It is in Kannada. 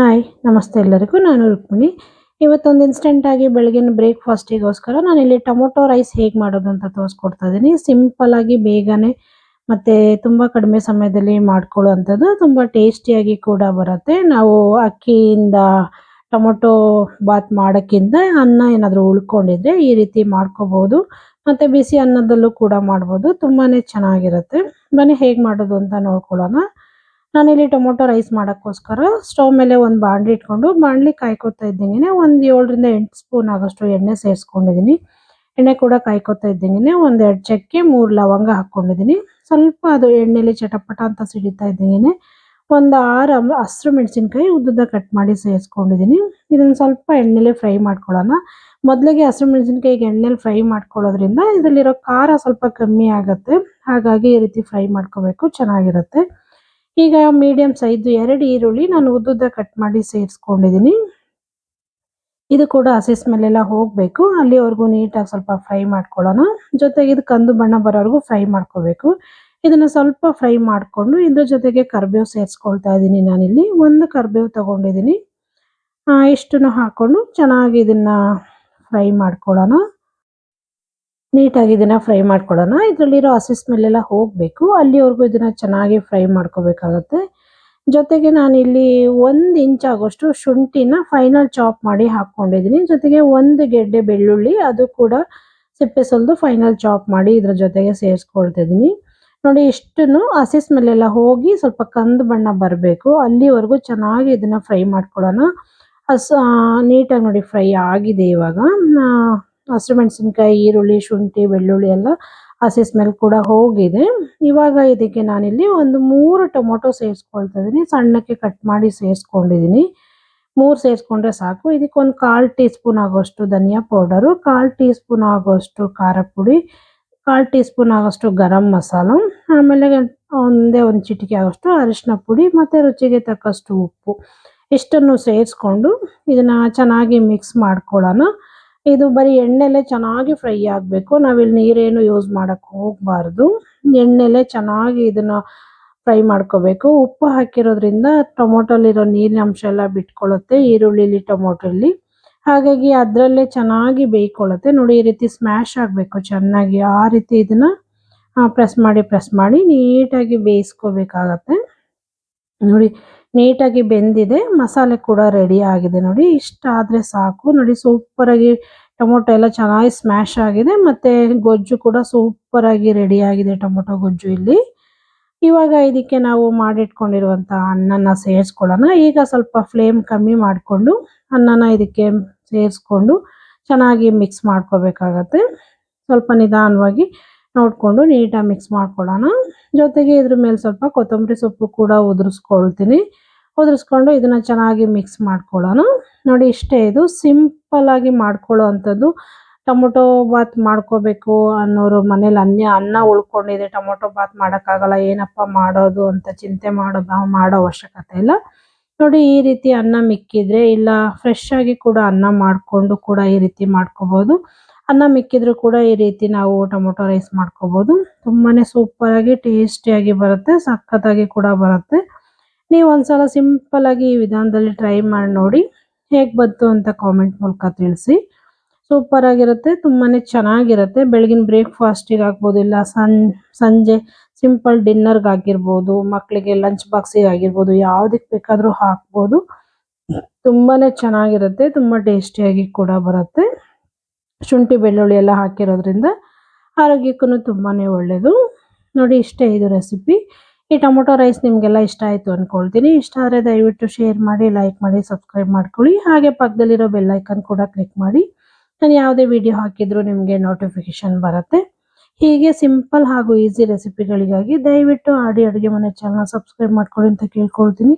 ಹಾಯ್, ನಮಸ್ತೆ ಎಲ್ಲರಿಗೂ. ನಾನು ರುಕ್ಮಿಣಿ. ಇವತ್ತೊಂದು ಇನ್ಸ್ಟೆಂಟಾಗಿ ಬೆಳಗಿನ ಬ್ರೇಕ್ಫಾಸ್ಟಿಗೋಸ್ಕರ ಇಲ್ಲಿ ಟೊಮೊಟೊ ರೈಸ್ ಹೇಗೆ ಮಾಡೋದು ಅಂತ ತೋರಿಸ್ಕೊಡ್ತಾ ಇದ್ದೀನಿ ಸಿಂಪಲ್ ಆಗಿ ಬೇಗನೆ ಮತ್ತೆ ತುಂಬಾ ಕಡಿಮೆ ಸಮಯದಲ್ಲಿ ಮಾಡ್ಕೊಳ್ಳೋವಂಥದ್ದು. ತುಂಬಾ ಟೇಸ್ಟಿಯಾಗಿ ಕೂಡ ಬರುತ್ತೆ. ನಾವು ಅಕ್ಕಿಯಿಂದ ಟೊಮೊಟೊ ಬಾತ್ ಮಾಡೋಕ್ಕಿಂತ ಅನ್ನ ಏನಾದರೂ ಉಳ್ಕೊಂಡಿದ್ರೆ ಈ ರೀತಿ ಮಾಡ್ಕೋಬೋದು. ಮತ್ತೆ ಬಿಸಿ ಅನ್ನದಲ್ಲೂ ಕೂಡ ಮಾಡ್ಬೋದು. ತುಂಬಾನೇ ಚೆನ್ನಾಗಿರುತ್ತೆ. ಬನ್ನಿ ಹೇಗೆ ಮಾಡೋದು ಅಂತ ನೋಡ್ಕೊಳ್ಳೋಣ. ನಾನಿಲ್ಲಿ ಟೊಮೊಟೊ ರೈಸ್ ಮಾಡೋಕ್ಕೋಸ್ಕರ ಸ್ಟವ್ ಮೇಲೆ ಒಂದು ಬಾಣಲಿ ಇಟ್ಕೊಂಡು ಬಾಣಲಿ ಕಾಯ್ಕೊತಾ ಇದ್ದಂಗೆ ಒಂದು ಏಳರಿಂದ ಎಂಟು ಸ್ಪೂನ್ ಆಗೋಷ್ಟು ಎಣ್ಣೆ ಸೇರಿಸ್ಕೊಂಡಿದ್ದೀನಿ ಎಣ್ಣೆ ಕೂಡ ಕಾಯ್ಕೊತಾ ಇದ್ದಂಗೆ ಒಂದೆರಡು ಚಕ್ಕೆ ಮೂರು ಲವಂಗ ಹಾಕ್ಕೊಂಡಿದ್ದೀನಿ ಸ್ವಲ್ಪ ಅದು ಎಣ್ಣೆಲಿ ಚಟಪಟ ಅಂತ ಸಿಡಿತಾ ಇದ್ದಂಗೆ ಒಂದು ಆರು ಹಸಿರು ಮೆಣಸಿನ್ಕಾಯಿ ಉದ್ದುದ್ದ ಕಟ್ ಮಾಡಿ ಸೇರಿಸ್ಕೊಂಡಿದ್ದೀನಿ ಇದನ್ನು ಸ್ವಲ್ಪ ಎಣ್ಣೆಲಿ ಫ್ರೈ ಮಾಡ್ಕೊಳ್ಳೋಣ. ಮೊದಲಿಗೆ ಹಸಿರು ಮೆಣಸಿನ್ಕಾಯಿಗೆ ಎಣ್ಣೆಲಿ ಫ್ರೈ ಮಾಡ್ಕೊಳ್ಳೋದ್ರಿಂದ ಇದರಲ್ಲಿರೋ ಖಾರ ಸ್ವಲ್ಪ ಕಮ್ಮಿ ಆಗುತ್ತೆ. ಹಾಗಾಗಿ ಈ ರೀತಿ ಫ್ರೈ ಮಾಡ್ಕೋಬೇಕು, ಚೆನ್ನಾಗಿರುತ್ತೆ. ಈಗ ಮೀಡಿಯಂ ಸೈಜ್ ಎರಡು ಈರುಳ್ಳಿ ನಾನು ಉದ್ದುದ್ದ ಕಟ್ ಮಾಡಿ ಸೇರಿಸ್ಕೊಂಡಿದ್ದೀನಿ ಇದು ಕೂಡ ಹಸಿ ಮೇಲೆಲ್ಲ ಹೋಗಬೇಕು. ಅಲ್ಲಿವರೆಗೂ ನೀಟಾಗಿ ಸ್ವಲ್ಪ ಫ್ರೈ ಮಾಡ್ಕೊಳ್ಳೋಣ. ಜೊತೆಗೆ ಇದು ಕಂದು ಬಣ್ಣ ಬರೋವರೆಗೂ ಫ್ರೈ ಮಾಡ್ಕೋಬೇಕು. ಇದನ್ನ ಸ್ವಲ್ಪ ಫ್ರೈ ಮಾಡಿಕೊಂಡು ಇದ್ರ ಜೊತೆಗೆ ಕರ್ಬೇವು ಸೇರಿಸ್ಕೊಳ್ತಾ ಇದ್ದೀನಿ ನಾನಿಲ್ಲಿ. ಒಂದು ಕರ್ಬೇವು ತೊಗೊಂಡಿದ್ದೀನಿ ಇಷ್ಟನ್ನು ಹಾಕೊಂಡು ಚೆನ್ನಾಗಿ ಇದನ್ನ ಫ್ರೈ ಮಾಡ್ಕೊಳ್ಳೋಣ. ನೀಟಾಗಿ ಇದನ್ನ ಫ್ರೈ ಮಾಡ್ಕೊಳ್ಳೋಣ ಇದರಲ್ಲಿರೋ ಹಸಿ ಸ್ಮೆಲ್ಲೆಲ್ಲ ಹೋಗಬೇಕು. ಅಲ್ಲಿವರೆಗೂ ಇದನ್ನ ಚೆನ್ನಾಗಿ ಫ್ರೈ ಮಾಡ್ಕೋಬೇಕಾಗತ್ತೆ. ಜೊತೆಗೆ ನಾನಿಲ್ಲಿ ಒಂದು ಇಂಚ್ ಆಗೋಷ್ಟು ಶುಂಠಿನ ಫೈನಲ್ ಚಾಪ್ ಮಾಡಿ ಹಾಕ್ಕೊಂಡಿದ್ದೀನಿ ಜೊತೆಗೆ ಒಂದು ಗೆಡ್ಡೆ ಬೆಳ್ಳುಳ್ಳಿ, ಅದು ಕೂಡ ಸಿಪ್ಪೆ ಸೊಲ್ದು ಫೈನಲ್ ಚಾಪ್ ಮಾಡಿ ಇದ್ರ ಜೊತೆಗೆ ಸೇರಿಸ್ಕೊಳ್ತಾ ಇದ್ದೀನಿ ನೋಡಿ, ಇಷ್ಟನ್ನು ಹಸಿ ಸ್ಮೆಲ್ಲೆಲ್ಲ ಹೋಗಿ ಸ್ವಲ್ಪ ಕಂದು ಬಣ್ಣ ಬರಬೇಕು. ಅಲ್ಲಿವರೆಗೂ ಚೆನ್ನಾಗಿ ಇದನ್ನ ಫ್ರೈ ಮಾಡ್ಕೊಳ್ಳೋಣ ಹಸ ನೀಟಾಗಿ ನೋಡಿ ಫ್ರೈ ಆಗಿದೆ ಇವಾಗ. ಹಸಿರು ಮೆಣಸಿನ್ಕಾಯಿ, ಈರುಳ್ಳಿ, ಶುಂಠಿ, ಬೆಳ್ಳುಳ್ಳಿ ಎಲ್ಲ ಹಸಿ ಸ್ಮೆಲ್ ಕೂಡ ಹೋಗಿದೆ. ಇವಾಗ ಇದಕ್ಕೆ ನಾನಿಲ್ಲಿ ಒಂದು ಮೂರು ಟೊಮೊಟೊ ಸೇರಿಸ್ಕೊಳ್ತಾ ಇದ್ದೀನಿ. ಸಣ್ಣಕ್ಕೆ ಕಟ್ ಮಾಡಿ ಸೇರಿಸ್ಕೊಂಡಿದ್ದೀನಿ. ಮೂರು ಸೇರಿಸ್ಕೊಂಡ್ರೆ ಸಾಕು. ಇದಕ್ಕೆ ಒಂದು ಕಾಲು ಟೀ ಸ್ಪೂನ್ ಆಗೋಷ್ಟು ಧನಿಯಾ ಪೌಡರು ಕಾಲು ಟೀ ಸ್ಪೂನ್ ಆಗೋಷ್ಟು ಖಾರ ಪುಡಿ, ಕಾಲು ಟೀ ಸ್ಪೂನ್ ಆಗೋಷ್ಟು ಗರಂ ಮಸಾಲ, ಆಮೇಲೆ ಒಂದೇ ಒಂದು ಚಿಟಿಕೆ ಆಗೋಷ್ಟು ಅರಿಶಿನ ಪುಡಿ ಮತ್ತು ರುಚಿಗೆ ತಕ್ಕಷ್ಟು ಉಪ್ಪು. ಇಷ್ಟನ್ನು ಸೇರಿಸ್ಕೊಂಡು ಇದನ್ನು ಚೆನ್ನಾಗಿ ಮಿಕ್ಸ್ ಮಾಡ್ಕೊಳ್ಳೋಣ. ಇದು ಬರೀ ಎಣ್ಣೆಲೆ ಚೆನ್ನಾಗಿ ಫ್ರೈ ಆಗಬೇಕು. ನಾವಿಲ್ಲಿ ನೀರೇನು ಯೂಸ್ ಮಾಡಕ್ಕೆ ಹೋಗಬಾರ್ದು. ಎಣ್ಣೆಲೆ ಚೆನ್ನಾಗಿ ಇದನ್ನ ಫ್ರೈ ಮಾಡ್ಕೋಬೇಕು. ಉಪ್ಪು ಹಾಕಿರೋದ್ರಿಂದ ಟೊಮೊಟೊಲಿರೋ ನೀರಿನ ಅಂಶ ಎಲ್ಲ ಬಿಟ್ಕೊಳ್ಳುತ್ತೆ, ಈರುಳ್ಳಿಲಿ ಟೊಮೊಟೊಲಿ. ಹಾಗಾಗಿ ಅದರಲ್ಲೇ ಚೆನ್ನಾಗಿ ಬೇಯ್ಕೊಳ್ಳುತ್ತೆ. ನೋಡಿ, ಈ ರೀತಿ ಸ್ಮ್ಯಾಶ್ ಆಗಬೇಕು ಚೆನ್ನಾಗಿ. ಆ ರೀತಿ ಇದನ್ನ ಪ್ರೆಸ್ ಮಾಡಿ ಪ್ರೆಸ್ ಮಾಡಿ ನೀಟಾಗಿ ಬೇಯಿಸ್ಕೋಬೇಕಾಗತ್ತೆ. ನೋಡಿ ನೀಟಾಗಿ ಬೆಂದಿದೆ. ಮಸಾಲೆ ಕೂಡ ರೆಡಿ ಆಗಿದೆ ನೋಡಿ. ಇಷ್ಟ ಆದರೆ ಸಾಕು. ನೋಡಿ ಸೂಪರಾಗಿ ಟೊಮೊಟೊ ಎಲ್ಲ ಚೆನ್ನಾಗಿ ಸ್ಮ್ಯಾಶ್ ಆಗಿದೆ. ಮತ್ತೆ ಗೊಜ್ಜು ಕೂಡ ಸೂಪರ್ ಆಗಿ ರೆಡಿ ಆಗಿದೆ ಟೊಮೊಟೊ ಗೊಜ್ಜು ಇಲ್ಲಿ. ಇವಾಗ ಇದಕ್ಕೆ ನಾವು ಮಾಡಿಟ್ಕೊಂಡಿರುವಂಥ ಅನ್ನನ ಸೇರಿಸ್ಕೊಳ್ಳೋಣ. ಈಗ ಸ್ವಲ್ಪ ಫ್ಲೇಮ್ ಕಮ್ಮಿ ಮಾಡಿಕೊಂಡು ಅನ್ನನ ಇದಕ್ಕೆ ಸೇರಿಸ್ಕೊಂಡು ಚೆನ್ನಾಗಿ ಮಿಕ್ಸ್ ಮಾಡ್ಕೋಬೇಕಾಗತ್ತೆ. ಸ್ವಲ್ಪ ನಿಧಾನವಾಗಿ ನೋಡಿಕೊಂಡು ನೀಟಾಗಿ ಮಿಕ್ಸ್ ಮಾಡ್ಕೊಳ್ಳೋಣ. ಜೊತೆಗೆ ಇದ್ರ ಮೇಲೆ ಸ್ವಲ್ಪ ಕೊತ್ತಂಬರಿ ಸೊಪ್ಪು ಕೂಡ ಉದುರಿಸ್ಕೊಳ್ತೀನಿ. ಉದುರಿಸ್ಕೊಂಡು ಇದನ್ನ ಚೆನ್ನಾಗಿ ಮಿಕ್ಸ್ ಮಾಡ್ಕೊಳ್ಳೋಣ. ನೋಡಿ ಇಷ್ಟೇ ಇದು ಸಿಂಪಲ್ ಆಗಿ ಮಾಡ್ಕೊಳ್ಳೋ ಅಂಥದ್ದು ಟೊಮೊಟೊ ಬಾತ್ ಮಾಡ್ಕೋಬೇಕು ಅನ್ನೋರು ಮನೇಲಿ ಅನ್ನ ಅನ್ನ ಉಳ್ಕೊಂಡಿದೆ ಟೊಮೊಟೊ ಬಾತ್ ಮಾಡೋಕ್ಕಾಗಲ್ಲ, ಏನಪ್ಪ ಮಾಡೋದು ಅಂತ ಚಿಂತೆ ಮಾಡೋ ಮಾಡೋ ಅವಶ್ಯಕತೆ ಇಲ್ಲ. ನೋಡಿ ಈ ರೀತಿ ಅನ್ನ ಮಿಕ್ಕಿದ್ರೆ ಇಲ್ಲ ಫ್ರೆಶ್ ಆಗಿ ಕೂಡ ಅನ್ನ ಮಾಡಿಕೊಂಡು ಕೂಡ ಈ ರೀತಿ ಮಾಡ್ಕೋಬಹುದು ಅನ್ನ ಮಿಕ್ಕಿದ್ರು ಕೂಡ ಈ ರೀತಿ ನಾವು ಟೊಮೊಟೊ ರೈಸ್ ಮಾಡ್ಕೋಬಹುದು ತುಂಬಾನೇ ಸೂಪರ್ ಆಗಿ ಟೇಸ್ಟಿಯಾಗಿ ಬರುತ್ತೆ, ಸಖತ್ತಾಗಿ ಕೂಡ ಬರುತ್ತೆ. ನೀವು ಒಂದ್ಸಲ ಸಿಂಪಲ್ ಆಗಿ ಈ ವಿಧಾನದಲ್ಲಿ ಟ್ರೈ ಮಾಡಿ ನೋಡಿ, ಹೇಗೆ ಬಂತು ಅಂತ ಕಾಮೆಂಟ್ ಮೂಲಕ ತಿಳಿಸಿ. ಸೂಪರ್ ಆಗಿರುತ್ತೆ, ತುಂಬಾನೇ ಚೆನ್ನಾಗಿರುತ್ತೆ. ಬೆಳಗಿನ ಬ್ರೇಕ್ಫಾಸ್ಟಿಗೆ ಆಗ್ಬೋದು, ಇಲ್ಲ ಸಂ ಸಂಜೆ ಸಿಂಪಲ್ ಡಿನ್ನರ್ಗೆ ಆಗಿರ್ಬೋದು ಮಕ್ಕಳಿಗೆ ಲಂಚ್ ಬಾಕ್ಸಿಗೆ ಆಗಿರ್ಬೋದು ಯಾವುದಕ್ಕೆ ಬೇಕಾದರೂ ಹಾಕ್ಬೋದು. ತುಂಬಾನೇ ಚೆನ್ನಾಗಿರುತ್ತೆ, ತುಂಬ ಟೇಸ್ಟಿಯಾಗಿ ಕೂಡ ಬರುತ್ತೆ. ಶುಂಠಿ, ಬೆಳ್ಳುಳ್ಳಿ ಎಲ್ಲ ಹಾಕಿರೋದ್ರಿಂದ ಆರೋಗ್ಯಕ್ಕೂ ತುಂಬಾ ಒಳ್ಳೆಯದು ನೋಡಿ, ಇಷ್ಟೇ ಇದು ರೆಸಿಪಿ ಈ ಟೊಮೊಟೊ ರೈಸ್ ನಿಮಗೆಲ್ಲ ಇಷ್ಟ ಆಯಿತು ಅಂದ್ಕೊಳ್ತೀನಿ ಇಷ್ಟ ಆದರೆ ದಯವಿಟ್ಟು ಶೇರ್ ಮಾಡಿ ಲೈಕ್ ಮಾಡಿ ಸಬ್ಸ್ಕ್ರೈಬ್ ಮಾಡ್ಕೊಳ್ಳಿ. ಹಾಗೆ ಪಕ್ಕದಲ್ಲಿರೋ ಬೆಲ್ಲೈಕನ್ ಕೂಡ ಕ್ಲಿಕ್ ಮಾಡಿ. ನಾನು ಯಾವುದೇ ವಿಡಿಯೋ ಹಾಕಿದರೂ ನಿಮಗೆ ನೋಟಿಫಿಕೇಷನ್ ಬರುತ್ತೆ. ಹೀಗೆ ಸಿಂಪಲ್ ಹಾಗೂ ಈಸಿ ರೆಸಿಪಿಗಳಿಗಾಗಿ ದಯವಿಟ್ಟು ಆಡಿ ಅಡುಗೆ ಮನೆ ಚಾನಲ್ ಸಬ್ಸ್ಕ್ರೈಬ್ ಮಾಡ್ಕೊಳ್ಳಿ ಅಂತ ಕೇಳ್ಕೊಳ್ತೀನಿ.